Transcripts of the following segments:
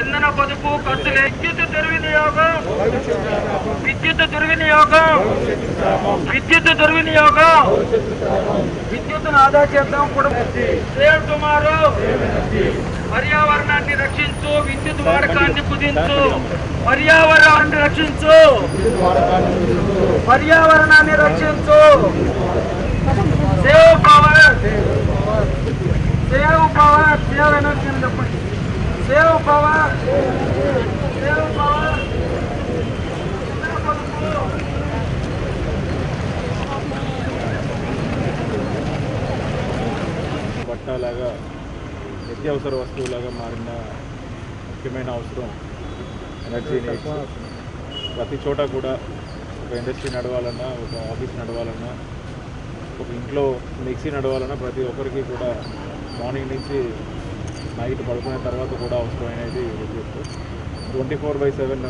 ఇంధన పొదుపు ఖర్చులు విద్యుత్ దుర్వినియోగం. విద్యుత్ దుర్వినియోగం. విద్యుత్ దుర్వినియోగం. విద్యుత్తును ఆదా చేద్దాం కూడా సేవ్ టుమారో పర్యావరణాన్ని రక్షించు విద్యుత్ వాడకాన్ని కుదించు. పర్యావరణాన్ని రక్షించు. పర్యావరణాన్ని రక్షించు. Save power. Save power. Save energy అని చెప్పండి సేవ్ పవర్ బట్టలాగా నిత్యావసర వస్తువులాగా మారిన ముఖ్యమైన అవసరం ఎనర్జీ నీడ్స్ ప్రతి చోట కూడా ఒక ఇండస్ట్రీ నడవాలన్నా ఒక ఆఫీస్ నడవాలన్నా ఒక ఇంట్లో మిక్సీ నడవాలన్నా ప్రతి ఒక్కరికి కూడా మార్నింగ్ నుంచి నైట్ పడుకునే తర్వాత కూడా అవసరమైనది విద్యుత్ ట్వంటీ ఫోర్ బై సెవెన్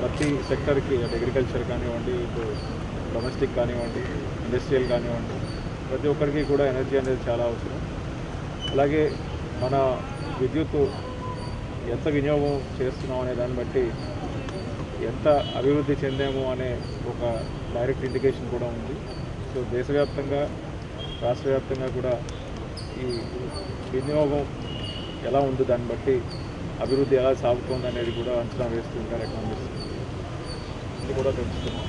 ప్రతి సెక్టర్కి అటు అగ్రికల్చర్ కానివ్వండి ఇటు డొమెస్టిక్ కానివ్వండి ఇండస్ట్రియల్ కానివ్వండి ప్రతి ఒక్కరికి కూడా ఎనర్జీ అనేది చాలా అవసరం. అలాగే మన విద్యుత్ ఎంత వినియోగం చేస్తున్నాం అనే దాన్ని బట్టి ఎంత అభివృద్ధి చెందాము అనే ఒక డైరెక్ట్ ఇండికేషన్ కూడా ఉంది. సో దేశవ్యాప్తంగా రాష్ట్ర వ్యాప్తంగా కూడా ఈ వినియోగం ఎలా ఉంది దాన్ని బట్టి అభివృద్ధి ఎలా సాగుతోంది అనేది కూడా అంచనా వేస్తుంటారు ఎకనామిక్స్ ఇది కూడా తెలుస్తున్నాం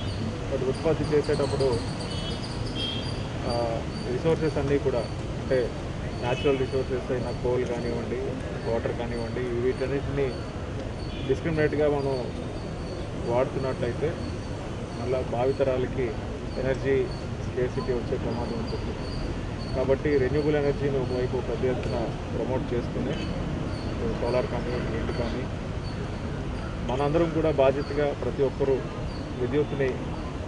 బట్ ఉత్పత్తి చేసేటప్పుడు రిసోర్సెస్ అన్నీ కూడా అంటే న్యాచురల్ రిసోర్సెస్ అయిన కోల్ కానివ్వండి వాటర్ కానివ్వండి వీటన్నిటిని డిస్క్రిమినేట్గా మనం వాడుతున్నట్లయితే మళ్ళీ భావితరాలకి ఎనర్జీ స్కేసిటీ వచ్చే ప్రమాదం ఉంటుంది. కాబట్టి రెన్యూబుల్ ఎనర్జీని ఒకవైపు పెద్ద ఎత్తున ప్రమోట్ చేస్తూనే సోలార్ కానీ విండ్ కానీ మనందరం కూడా బాధ్యతగా ప్రతి ఒక్కరూ విద్యుత్ని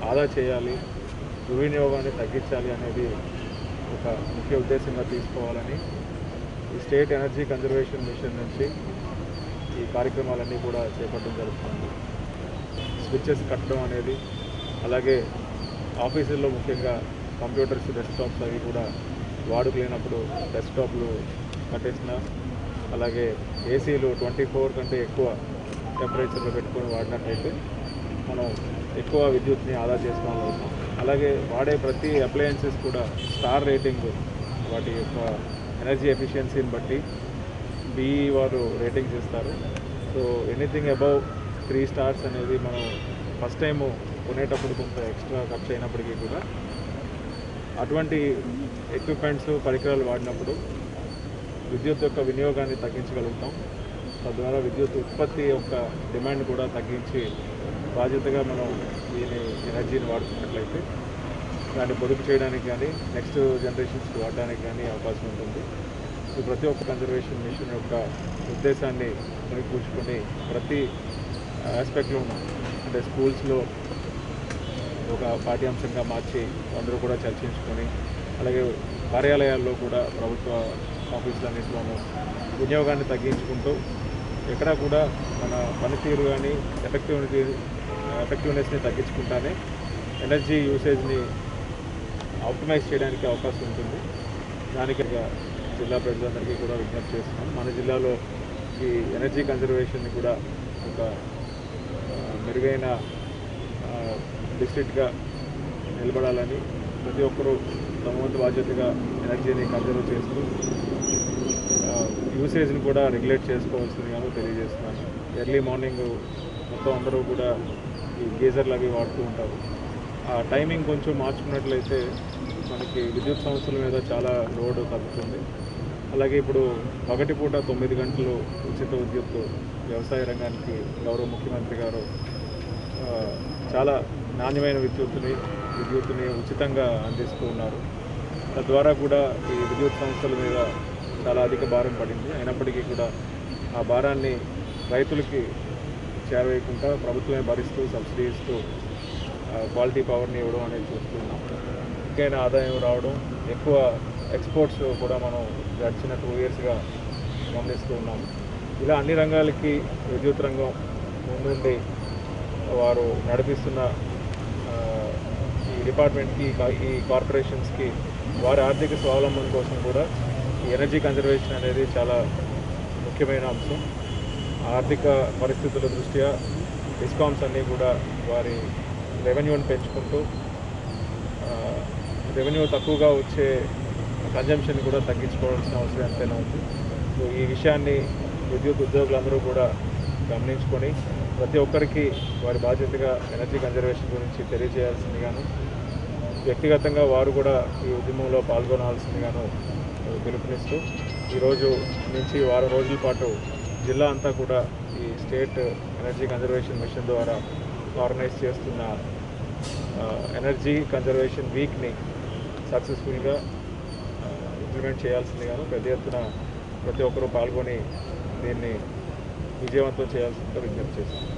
ఆదా చేయాలి దుర్వినియోగాన్ని తగ్గించాలి అనేది ఒక ముఖ్య ఉద్దేశంగా తీసుకోవాలని ఈ స్టేట్ ఎనర్జీ కన్జర్వేషన్ మిషన్ నుంచి ఈ కార్యక్రమాలన్నీ కూడా చేపట్టడం జరుగుతుంది. స్విచ్చెస్ కట్టడం అనేది అలాగే ఆఫీసుల్లో ముఖ్యంగా కంప్యూటర్స్ డెస్క్టాప్స్ అవి కూడా వాడుకు లేనప్పుడు డెస్క్టాప్లు కట్టేసిన అలాగే ఏసీలు ట్వంటీ ఫోర్ కంటే ఎక్కువ టెంపరేచర్లో పెట్టుకొని వాడినట్లయితే మనం ఎక్కువ విద్యుత్ని ఆదా చేసుకోవాలి. అవుతాం అలాగే వాడే ప్రతి అప్లయన్సెస్ కూడా స్టార్ రేటింగ్ వాటి యొక్క ఎనర్జీ ఎఫిషియన్సీని బట్టి బిఈ వారు రేటింగ్స్ ఇస్తారు so anything above three stars అనేది మనం ఫస్ట్ టైం కొనేటప్పుడు కొంత ఎక్స్ట్రా ఖర్చు అయినప్పటికీ కూడా అటువంటి ఎక్విప్మెంట్స్ పరికరాలు వాడినప్పుడు విద్యుత్ యొక్క వినియోగాన్ని తగ్గించగలుగుతాం. తద్వారా విద్యుత్ ఉత్పత్తి యొక్క డిమాండ్ కూడా తగ్గించి బాధ్యతగా మనం దీని ఎనర్జీని వాడుతున్నట్లయితే దాన్ని పొదుపు చేయడానికి కానీ నెక్స్ట్ జనరేషన్స్కి వాడడానికి కానీ అవకాశం ఉంటుంది. సో ప్రతి ఒక్క కన్జర్వేషన్ మిషన్ యొక్క ఉద్దేశాన్ని పుణిపూచుకొని ప్రతి ఆస్పెక్ట్లోనూ అంటే స్కూల్స్లో ఒక పాఠ్యాంశంగా మార్చి అందరూ కూడా చర్చించుకొని అలాగే కార్యాలయాల్లో కూడా ప్రభుత్వ ఆఫీసులన్నింటిలోనూ వినియోగాన్ని తగ్గించుకుంటూ ఎక్కడా కూడా మన పనితీరు కానీ ఎఫెక్టివిటీ ఎఫెక్టివ్నెస్ని తగ్గించుకుంటానే ఎనర్జీ యూసేజ్ని ఆప్టిమైజ్ చేయడానికి అవకాశం ఉంటుంది. దానికి జిల్లా ప్రజలందరికీ కూడా విజ్ఞప్తి చేస్తున్నాం. మన జిల్లాలో ఈ ఎనర్జీ కన్జర్వేషన్ని కూడా ఒక మెరుగైన డిస్ట్రిక్ట్గా నిలబడాలని ప్రతి ఒక్కరూ తమ వంతు బాధ్యతగా ఎనర్జీని కన్జర్వ్ చేస్తూ యూసేజ్ని కూడా రెగ్యులేట్ చేసుకోవాల్సిందిగాను తెలియజేస్తున్నాను. ఎర్లీ మార్నింగ్ మొత్తం అందరూ కూడా ఈ గీజర్లు అవి వాడుతూ ఉంటారు. ఆ టైమింగ్ కొంచెం మార్చుకున్నట్లయితే మనకి విద్యుత్ సమస్యల మీద చాలా లోడ్ తగ్గుతుంది. అలాగే ఇప్పుడు పగటిపూట తొమ్మిది గంటలు ఉచిత విద్యుత్ వ్యవసాయ రంగానికి గౌరవ ముఖ్యమంత్రి గారు చాలా నాణ్యమైన విద్యుత్తుని విద్యుత్తుని ఉచితంగా అందిస్తూ ఉన్నారు తద్వారా కూడా ఈ విద్యుత్ సంస్థల మీద చాలా అధిక భారం పడింది. అయినప్పటికీ కూడా ఆ భారాన్ని రైతులకి చేరవేయకుండా ప్రభుత్వమే భరిస్తూ సబ్సిడీ ఇస్తూ క్వాలిటీ పవర్ని ఇవ్వడం అనేది చూస్తున్నాం. ఇంకైనా ఆదాయం రావడం ఎక్కువ ఎక్స్పోర్ట్స్ కూడా మనం గడిచిన టూ ఇయర్స్గా గమనిస్తూ ఉన్నాం. ఇలా అన్ని రంగాలకి విద్యుత్ రంగం ముందుండి వారు నడిపిస్తున్న ఈ డిపార్ట్మెంట్కి ఈ కార్పొరేషన్స్కి వారి ఆర్థిక స్వావలంబన కోసం కూడా ఈ ఎనర్జీ కన్జర్వేషన్ అనేది చాలా ముఖ్యమైన అంశం. ఆర్థిక పరిస్థితుల దృష్ట్యా డిస్కౌంట్స్ అన్నీ కూడా వారి రెవెన్యూని పెంచుకుంటూ రెవెన్యూ తక్కువగా వచ్చే కన్జంప్షన్ కూడా తగ్గించుకోవాల్సిన అవసరం ఎంతైనా ఉంది. సో ఈ విషయాన్ని విద్యుత్ ఉద్యోగులందరూ కూడా గమనించుకొని ప్రతి ఒక్కరికి వారి బాధ్యతగా ఎనర్జీ కన్జర్వేషన్ గురించి తెలియజేయాల్సిందిగాను వ్యక్తిగతంగా వారు కూడా ఈ ఉద్యమంలో పాల్గొనాల్సిందిగాను పిలుపునిస్తూ ఈరోజు నుంచి వారం రోజుల పాటు జిల్లా అంతా కూడా ఈ స్టేట్ ఎనర్జీ కన్జర్వేషన్ మిషన్ ద్వారా ఆర్గనైజ్ చేస్తున్న ఎనర్జీ కన్జర్వేషన్ వీక్ని సక్సెస్ఫుల్గా ఇంప్లిమెంట్ చేయాల్సిందిగాను పెద్ద ఎత్తున ప్రతి ఒక్కరూ పాల్గొని దీన్ని విజయవంతం చేయాల్సిందిగా విజ్ఞప్తి చేస్తున్నాను.